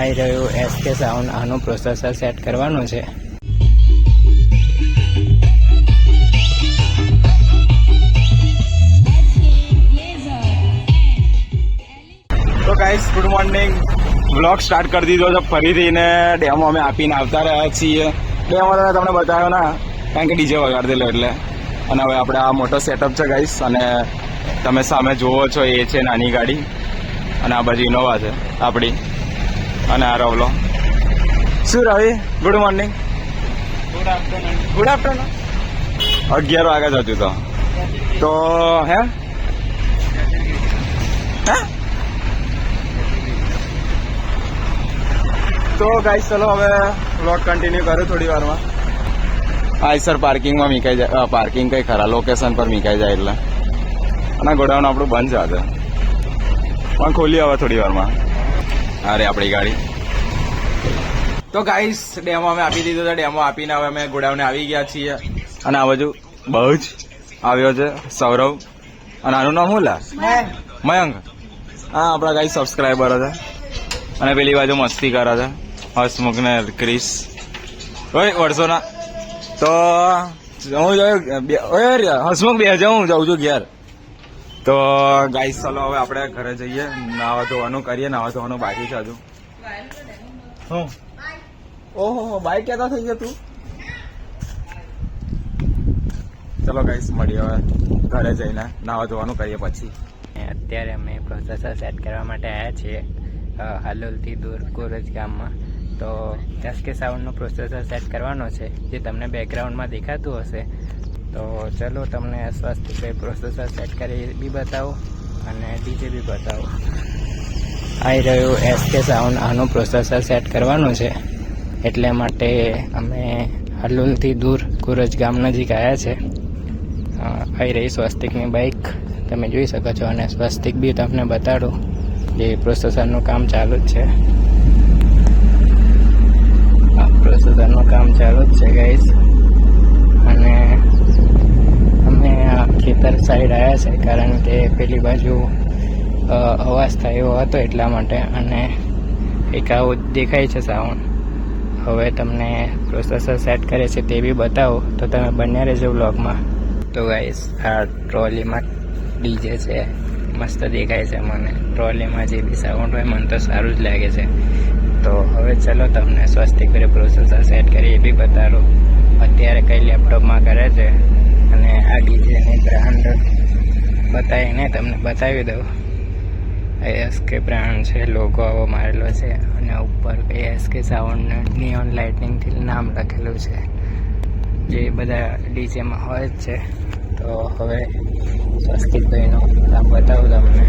આવી રહ્યું SK sound આનું પ્રોસેસર સેટ કરવાનું છે. તો guys good morning vlog start કરી દીધો છે. ફરીથી ને ડેમો અમે આપીને આવતા રહ્યા છીએ. ડેમો તો તમને બતાવ્યો ના, કારણ કે ડીજે વગાડી દેલો એટલે. અને હવે આપણે આ મોટો સેટઅપ છે ગાઈસ અને તમે સામે જુઓ છો, એ છે નાની ગાડી. અને આ બાજુ ઇનોવા છે, આપણી. અને આ રવલો શું Ravi good morning good afternoon good afternoon અગિયાર વાગે જ હતું તો. તો હે? હે? તો ગાઈસ ચલો હવે વ્લોગ કન્ટિન્યુ કરું થોડી વારમાં. આઈસર પાર્કિંગમાં મીકાઈ જાય પાર્કિંગ કઈ ખરા લોકેશન પર મીકાઈ જાય એટલે. અને ગોડાઉન આપણું બંધ છે આજે. પણ ખોલી હવે થોડી વારમાં. અરે આપણી ગાડી. તો ગાઈસ ડેમો અમે આપી દીધો હતો ડેમો આપીને હવે અમે ગોડાઉને આવી ગયા છીએ. અને આ બાજુ બહુ જ આવ્યો છે સૌરવ અને આનું નામ શું લા? મયંક. હા આપણા ગાઈ સબસ્ક્રાઈબર છે અને પેલી બાજુ મસ્તી કરે છે. હસમુખ ને ક્રિસ. ઓય વર્ષોના તો હું જોયું હસમુખ બે હજાર હું જાઉં છું ઘેર. તો ગાઈસ ચાલો હવે આપણે ઘરે જઈએ. નાવા ધોવાનું કરીએ. નાવા ધોવાનું બાકી છે હજુ. ઓહો બાઈક કેતા થઈ ગયો તું? ચલો ગાઈસ મળીએ હવે ઘરે જઈને. નાવા ધોવાનું કરીએ પછી. અત્યારે અમે પ્રોસેસર સેટ કરવા માટે આવ્યા છીએ હાલોલથી દૂર કોરજ ગામમાં. તો એસકે સાઉન્ડનું પ્રોસેસર સેટ કરવાનો છે, જે તમને બેકગ્રાઉન્ડમાં દેખાતું હશે. તો ચલો તમને સ્વસ્થ પ્રોસેસર સેટ કરી બી બતાવો અને ડીજે બી બતાવો. આવી રહ્યું એસકે સાઉન્ડ આનું પ્રોસેસર સેટ કરવાનું છે. એટલે માટે અમે હલુલથી દૂર કુરજ ગામ નજીક આવ્યા છે. આવી રહી સ્વસ્તિકની બાઇક તમે જોઈ શકો છો અને સ્વસ્તિક બી તમને બતાડું જે પ્રોસેસરનું કામ ચાલુ જ છે. પ્રોસેસરનું કામ ચાલુ જ છે ગાઈસ અને અમે આ ખેતર સાઈડ આવ્યા છે કારણ કે પેલી બાજુ અવાજ થયો હતો એટલા માટે અને એક આવું દેખાય છે સાઉન્ડ. હવે તમને પ્રોસેસર સેટ કરે છે તે બી બતાવો. તો તમે બન્યા રહેજો બ્લોગમાં તો ગાઈસ આ ટ્રોલીમાં ડીજે છે. મસ્ત દેખાય છે મને. ટ્રોલીમાં જે બી સાઉન્ડ હોય મને તો સારું જ લાગે છે. તો હવે ચલો તમને સ્વસ્તિક પ્રોસેસર સેટ કરી એ બી બતાડું. અત્યારે કઈ લેપટોપમાં કરે છે? અને આ ડીજેની બ્રાન્ડ બતાવીને તમને બતાવી દઉં. એસકે બ્રાન્ડ છે લોગો આવો મારેલો છે અને ઉપર કઈ એસકે સાઉન્ડ નિયોન લાઇટિંગથી નામ લખેલું છે. જે બધા ડીજેમાં હોય જ છે. તો હવે સ્વસ્તિકભાઈનો કામ બતાવું તમને.